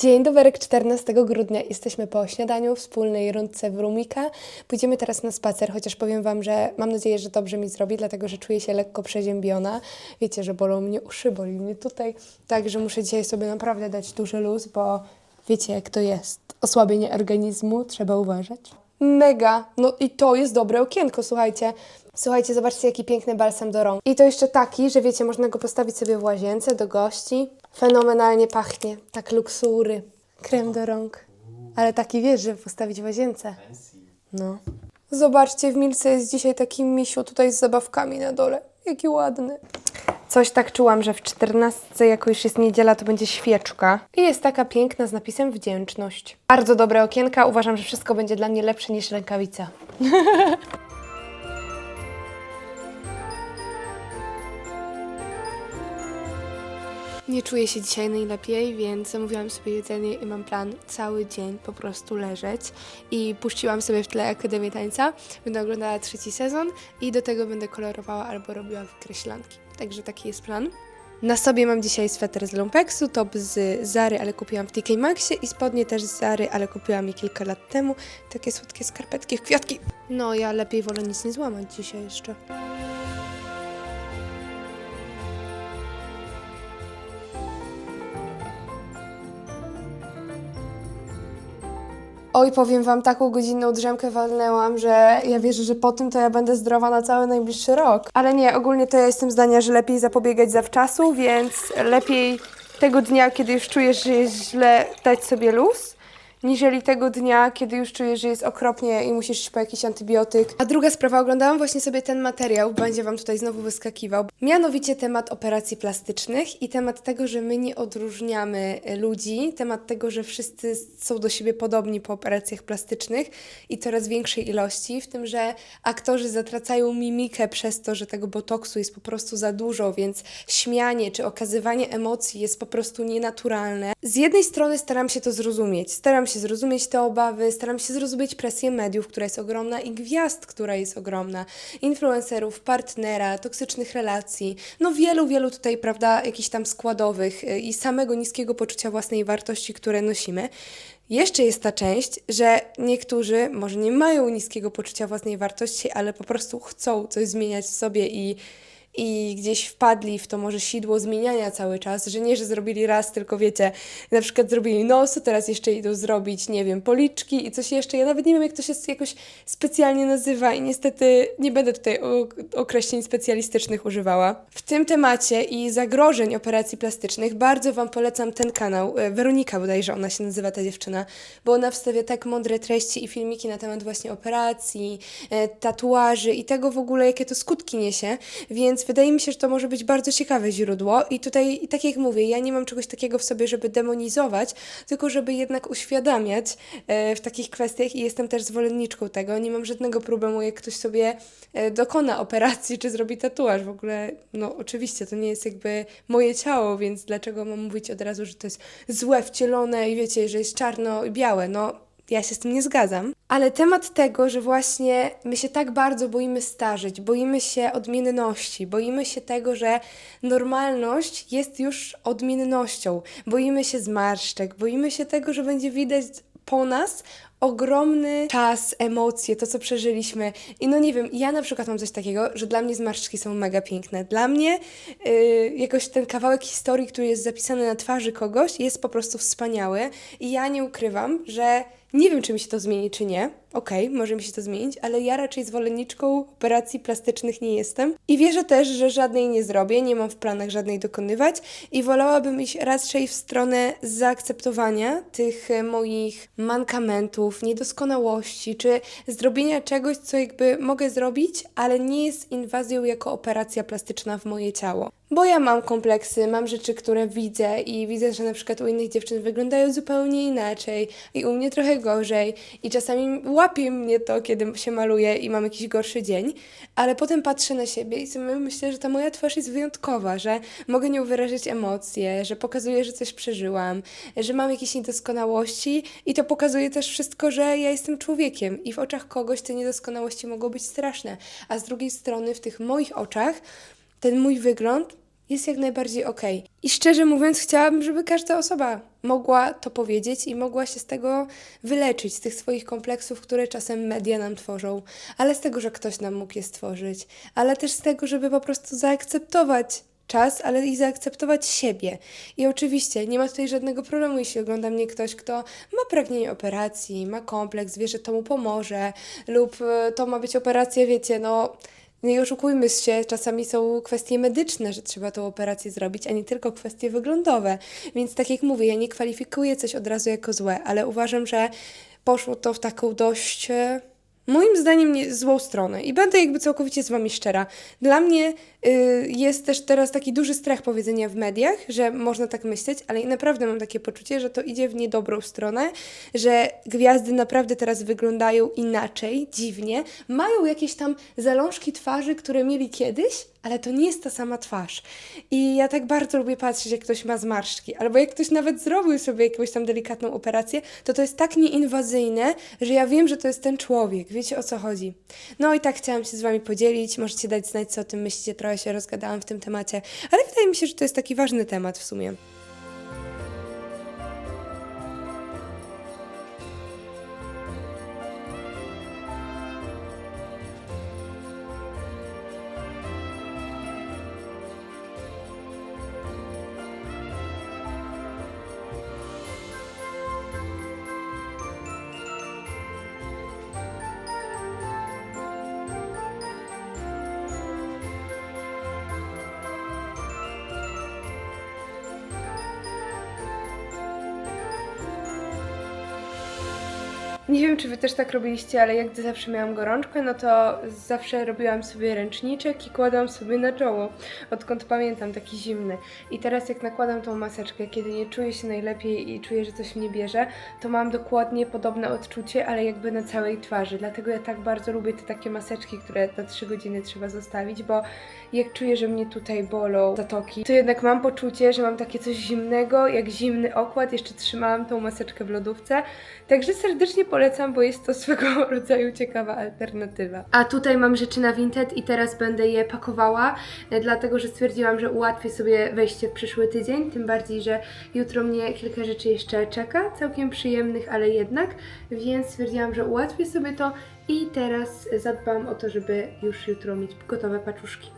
Dzień dobry, 14 grudnia. Jesteśmy po śniadaniu, wspólnej rundce w Rumika. Pójdziemy teraz na spacer, chociaż powiem Wam, że mam nadzieję, że dobrze mi zrobi, dlatego że czuję się lekko przeziębiona. Wiecie, że bolą mnie uszy, boli mnie tutaj. Także muszę dzisiaj sobie naprawdę dać duży luz, bo wiecie jak to jest. Osłabienie organizmu, trzeba uważać. Mega! No i to jest dobre okienko, słuchajcie. Słuchajcie, zobaczcie jaki piękny balsam do rąk. I to jeszcze taki, że wiecie, można go postawić sobie w łazience do gości. Fenomenalnie pachnie, tak luksury. Krem do rąk. Ale taki wiesz, że postawić w łazience. No. Zobaczcie, w Milce jest dzisiaj taki misiu tutaj z zabawkami na dole. Jaki ładny. Coś tak czułam, że w 14, jako już jest niedziela, to będzie świeczka. I jest taka piękna z napisem wdzięczność. Bardzo dobre okienka. Uważam, że wszystko będzie dla mnie lepsze niż rękawica. Nie czuję się dzisiaj najlepiej, więc zamówiłam sobie jedzenie i mam plan cały dzień po prostu leżeć. I puściłam sobie w tle Akademię Tańca. Będę oglądała trzeci sezon i do tego będę kolorowała albo robiła wykreślanki. Także taki jest plan. Na sobie mam dzisiaj sweter z Lumpeksu, top z Zary, ale kupiłam w TK Maxie i spodnie też z Zary, ale kupiłam je kilka lat temu. Takie słodkie skarpetki w kwiatki. No, ja lepiej wolę nic nie złamać dzisiaj jeszcze. Oj, powiem Wam, taką godzinną drzemkę walnęłam, że ja wierzę, że po tym to ja będę zdrowa na cały najbliższy rok. Ale nie, ogólnie to ja jestem zdania, że lepiej zapobiegać zawczasu, więc lepiej tego dnia, kiedy już czujesz, że jest źle, dać sobie luz, niżeli tego dnia, kiedy już czujesz, że jest okropnie i musisz iść po jakiś antybiotyk. A druga sprawa, oglądałam właśnie sobie ten materiał, będzie Wam tutaj znowu wyskakiwał. Mianowicie temat operacji plastycznych i temat tego, że my nie odróżniamy ludzi, temat tego, że wszyscy są do siebie podobni po operacjach plastycznych i coraz większej ilości, w tym, że aktorzy zatracają mimikę przez to, że tego botoksu jest po prostu za dużo, więc śmianie czy okazywanie emocji jest po prostu nienaturalne. Z jednej strony staram się to zrozumieć, staram się zrozumieć te obawy, staram się zrozumieć presję mediów, która jest ogromna i gwiazd, która jest ogromna, influencerów, partnera, toksycznych relacji, no wielu, wielu tutaj, prawda, jakichś tam składowych y, i samego niskiego poczucia własnej wartości, które nosimy. Jeszcze jest ta część, że niektórzy może nie mają niskiego poczucia własnej wartości, ale po prostu chcą coś zmieniać w sobie i, i gdzieś wpadli w to może sidło zmieniania cały czas, że nie, że zrobili raz, tylko wiecie, na przykład zrobili nos, teraz jeszcze idą zrobić, nie wiem, policzki i coś jeszcze. Ja nawet nie wiem, jak to się jakoś specjalnie nazywa i niestety nie będę tutaj określeń specjalistycznych używała. W tym temacie i zagrożeń operacji plastycznych bardzo Wam polecam ten kanał. e, Weronika bodajże ona się nazywa, ta dziewczyna, bo ona wstawia tak mądre treści i filmiki na temat właśnie operacji, e, tatuaży i tego w ogóle, jakie to skutki niesie, więc wydaje mi się, że to może być bardzo ciekawe źródło i tutaj, tak jak mówię, ja nie mam czegoś takiego w sobie, żeby demonizować, tylko żeby jednak uświadamiać e, w takich kwestiach i jestem też zwolenniczką tego. Nie mam żadnego problemu, jak ktoś sobie e, dokona operacji czy zrobi tatuaż. W ogóle, no oczywiście, to nie jest jakby moje ciało, więc dlaczego mam mówić od razu, że to jest złe, wcielone i wiecie, że jest czarno i białe? No, ja się z tym nie zgadzam. Ale temat tego, że właśnie my się tak bardzo boimy starzeć, boimy się odmienności, boimy się tego, że normalność jest już odmiennością, boimy się zmarszczek, boimy się tego, że będzie widać po nas ogromny czas, emocje, to co przeżyliśmy. I no nie wiem, ja na przykład mam coś takiego, że dla mnie zmarszczki są mega piękne. Dla mnie yy, jakoś ten kawałek historii, który jest zapisany na twarzy kogoś, jest po prostu wspaniały. I ja nie ukrywam, że nie wiem, czy mi się to zmieni, czy nie. Okej, może mi się to zmienić, ale ja raczej zwolenniczką operacji plastycznych nie jestem. I wierzę też, że żadnej nie zrobię, nie mam w planach żadnej dokonywać i wolałabym iść raczej w stronę zaakceptowania tych e, moich mankamentów, niedoskonałości, czy zrobienia czegoś, co jakby mogę zrobić, ale nie jest inwazją jako operacja plastyczna w moje ciało. Bo ja mam kompleksy, mam rzeczy, które widzę i widzę, że na przykład u innych dziewczyn wyglądają zupełnie inaczej i u mnie trochę gorzej i czasami łapie mnie to, kiedy się maluję i mam jakiś gorszy dzień, ale potem patrzę na siebie i sobie myślę, że ta moja twarz jest wyjątkowa, że mogę nią wyrazić emocje, że pokazuję, że coś przeżyłam, że mam jakieś niedoskonałości i to pokazuje też wszystko, że ja jestem człowiekiem i w oczach kogoś te niedoskonałości mogą być straszne, a z drugiej strony w tych moich oczach ten mój wygląd jest jak najbardziej okej. I szczerze mówiąc, chciałabym, żeby każda osoba mogła to powiedzieć i mogła się z tego wyleczyć, z tych swoich kompleksów, które czasem media nam tworzą, ale z tego, że ktoś nam mógł je stworzyć, ale też z tego, żeby po prostu zaakceptować czas, ale i zaakceptować siebie. I oczywiście nie ma tutaj żadnego problemu, jeśli ogląda mnie ktoś, kto ma pragnienie operacji, ma kompleks, wie, że to mu pomoże, lub e, to ma być operacja, wiecie, no. Nie oszukujmy się, czasami są kwestie medyczne, że trzeba tą operację zrobić, a nie tylko kwestie wyglądowe. Więc tak jak mówię, ja nie kwalifikuję coś od razu jako złe, ale uważam, że poszło to w taką dość, e, moim zdaniem, nie, złą stronę. I będę jakby całkowicie z Wami szczera. Dla mnie y, jest też teraz taki duży strach powiedzenia w mediach, że można tak myśleć, ale naprawdę mam takie poczucie, że to idzie w niedobrą stronę, że gwiazdy naprawdę teraz wyglądają inaczej, dziwnie, mają jakieś tam zalążki twarzy, które mieli kiedyś, ale to nie jest ta sama twarz. I ja tak bardzo lubię patrzeć, jak ktoś ma zmarszczki, albo jak ktoś nawet zrobił sobie jakąś tam delikatną operację, to to jest tak nieinwazyjne, że ja wiem, że to jest ten człowiek. Wiecie o co chodzi. No i tak chciałam się z Wami podzielić. Możecie dać znać, co o tym myślicie. Trochę się rozgadałam w tym temacie, ale wydaje mi się, że to jest taki ważny temat w sumie. Nie wiem, czy wy też tak robiliście, ale jak zawsze miałam gorączkę, no to zawsze robiłam sobie ręczniczek i kładłam sobie na czoło. Odkąd pamiętam, taki zimny. I teraz jak nakładam tą maseczkę, kiedy nie czuję się najlepiej i czuję, że coś mnie bierze, to mam dokładnie podobne odczucie, ale jakby na całej twarzy. Dlatego ja tak bardzo lubię te takie maseczki, które na 3 godziny trzeba zostawić, bo jak czuję, że mnie tutaj bolą zatoki, to jednak mam poczucie, że mam takie coś zimnego, jak zimny okład. Jeszcze trzymałam tą maseczkę w lodówce. Także serdecznie polecam, bo jest to swego rodzaju ciekawa alternatywa. A tutaj mam rzeczy na Vinted i teraz będę je pakowała, e, dlatego że stwierdziłam, że ułatwię sobie wejście w przyszły tydzień, tym bardziej, że jutro mnie kilka rzeczy jeszcze czeka, całkiem przyjemnych, ale jednak, więc stwierdziłam, że ułatwię sobie to i teraz zadbam o to, żeby już jutro mieć gotowe paczuszki.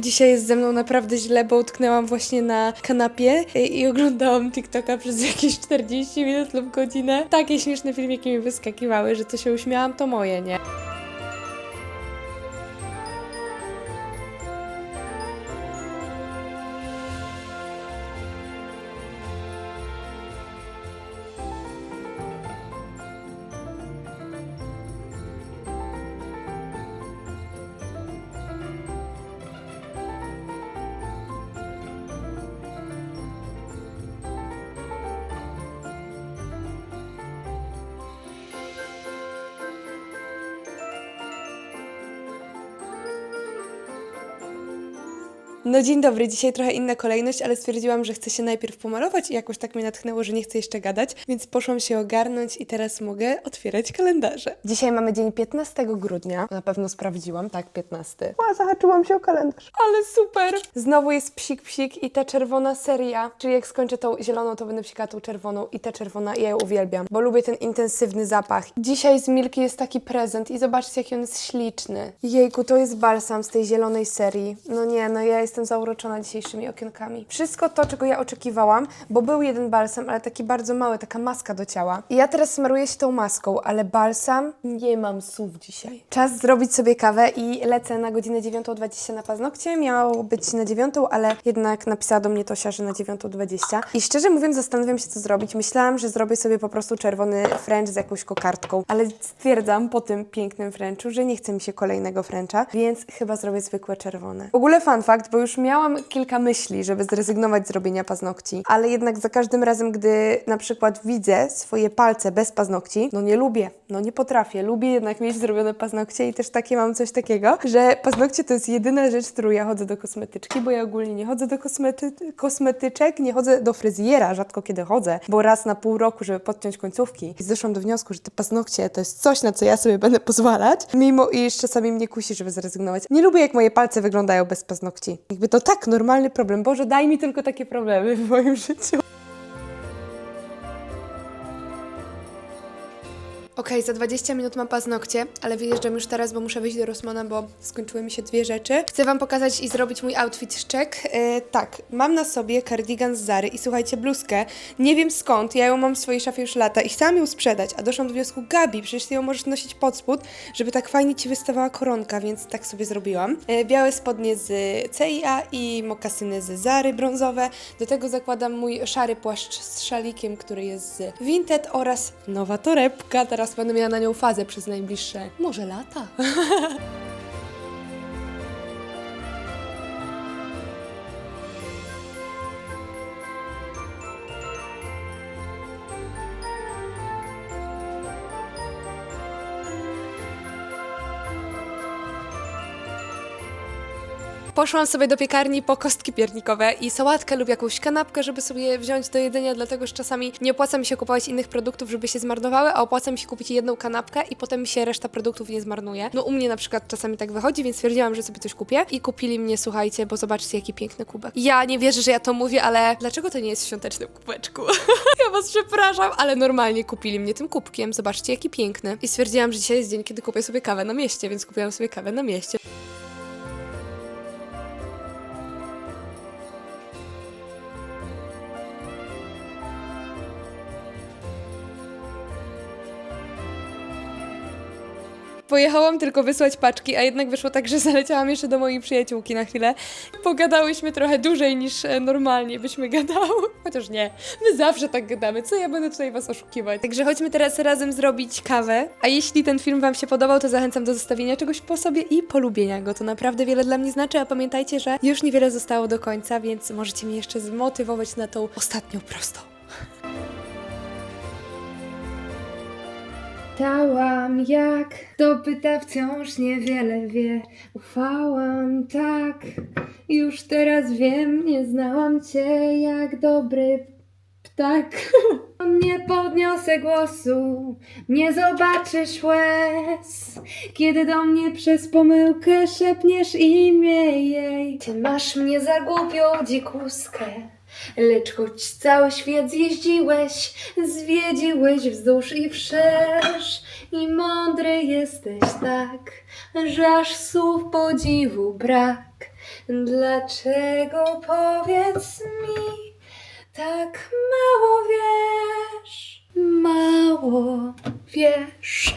Dzisiaj jest ze mną naprawdę źle, bo utknęłam właśnie na kanapie i, oglądałam TikToka przez jakieś 40 minut lub godzinę. Takie śmieszne filmiki mi wyskakiwały, że to się uśmiałam, to moje, nie? No dzień dobry, dzisiaj trochę inna kolejność, ale stwierdziłam, że chcę się najpierw pomalować i jakoś tak mnie natchnęło, że nie chcę jeszcze gadać, więc poszłam się ogarnąć i teraz mogę otwierać kalendarze. Dzisiaj mamy dzień 15 grudnia, na pewno sprawdziłam, tak, 15. A, zahaczyłam się o kalendarz. Ale super! Znowu jest psik psik i ta czerwona seria, czyli jak skończę tą zieloną, to będę psikała tą czerwoną i ta czerwona, ja ją uwielbiam, bo lubię ten intensywny zapach. Dzisiaj z Milki jest taki prezent i zobaczcie, jaki on jest śliczny. Jejku, to jest balsam z tej zielonej serii. No nie, no ja jestem zauroczona dzisiejszymi okienkami. Wszystko to, czego ja oczekiwałam, bo był jeden balsam, ale taki bardzo mały, taka maska do ciała. I ja teraz smaruję się tą maską, ale balsam nie mam słów dzisiaj. Czas zrobić sobie kawę i lecę na godzinę 9.20 na paznokcie. Miało być na 9, ale jednak napisała do mnie Tosia, że na 9.20. I szczerze mówiąc zastanawiam się, co zrobić. Myślałam, że zrobię sobie po prostu czerwony French z jakąś kokardką, ale stwierdzam po tym pięknym Frenchu, że nie chce mi się kolejnego Frencha, więc chyba zrobię zwykłe czerwone. W ogóle fun fact, bo już miałam kilka myśli, żeby zrezygnować z robienia paznokci, ale jednak za każdym razem, gdy na przykład widzę swoje palce bez paznokci, no nie lubię, no nie potrafię. Lubię jednak mieć zrobione paznokcie i też takie mam coś takiego, że paznokcie to jest jedyna rzecz, którą ja chodzę do kosmetyczki, bo ja ogólnie nie chodzę do kosmety kosmetyczek, nie chodzę do fryzjera, rzadko kiedy chodzę, bo raz na pół roku, żeby podciąć końcówki. I doszłam do wniosku, że te paznokcie to jest coś, na co ja sobie będę pozwalać, mimo iż czasami mnie kusi, żeby zrezygnować. Nie lubię, jak moje palce wyglądają bez paznokci. Jakby to tak normalny problem. Boże, daj mi tylko takie problemy w moim życiu. Okej, za 20 minut mam paznokcie, ale wyjeżdżam już teraz, bo muszę wyjść do Rosmana, bo skończyły mi się dwie rzeczy. Chcę Wam pokazać i zrobić mój outfit check. E, tak, mam na sobie cardigan z Zary i słuchajcie, bluzkę. Nie wiem skąd, ja ją mam w swojej szafie już lata i chciałam ją sprzedać, a doszłam do wniosku, Gabi, przecież Ty ją możesz nosić pod spód, żeby tak fajnie Ci wystawała koronka, więc tak sobie zrobiłam. E, białe spodnie z CIA i mokasyny z Zary brązowe. Do tego zakładam mój szary płaszcz z szalikiem, który jest z Vinted oraz nowa torebka. Teraz będę miała na nią fazę przez najbliższe może lata. Poszłam sobie do piekarni po kostki piernikowe i sałatkę lub jakąś kanapkę, żeby sobie wziąć do jedzenia, dlatego że czasami nie opłaca mi się kupować innych produktów, żeby się zmarnowały, a opłaca mi się kupić jedną kanapkę i potem mi się reszta produktów nie zmarnuje. No u mnie na przykład czasami tak wychodzi, więc stwierdziłam, że sobie coś kupię i kupili mnie, słuchajcie, bo zobaczcie jaki piękny kubek. Ja nie wierzę, że ja to mówię, ale dlaczego to nie jest w świątecznym kubeczku? ja was przepraszam, ale normalnie kupili mnie tym kubkiem. Zobaczcie jaki piękny. I stwierdziłam, że dzisiaj jest dzień, kiedy kupię sobie kawę na mieście, więc kupiłam sobie kawę na mieście. Pojechałam tylko wysłać paczki, a jednak wyszło tak, że zaleciałam jeszcze do mojej przyjaciółki na chwilę. Pogadałyśmy trochę dłużej niż e, normalnie byśmy gadały. Chociaż nie, my zawsze tak gadamy, co ja będę tutaj was oszukiwać. Także chodźmy teraz razem zrobić kawę. A jeśli ten film wam się podobał, to zachęcam do zostawienia czegoś po sobie i polubienia go. To naprawdę wiele dla mnie znaczy, a pamiętajcie, że już niewiele zostało do końca, więc możecie mnie jeszcze zmotywować na tą ostatnią prostą. Pytałam jak, to pyta wciąż niewiele wie. Ufałam tak, już teraz wiem, nie znałam cię jak dobry ptak. Nie podniosę głosu, nie zobaczysz łez, kiedy do mnie przez pomyłkę szepniesz imię jej. Ty masz mnie za głupią dzikuskę. Lecz choć cały świat zjeździłeś, zwiedziłeś wzdłuż i wszerz i mądry jesteś tak, że aż słów podziwu brak. Dlaczego powiedz mi, tak mało wiesz, mało wiesz?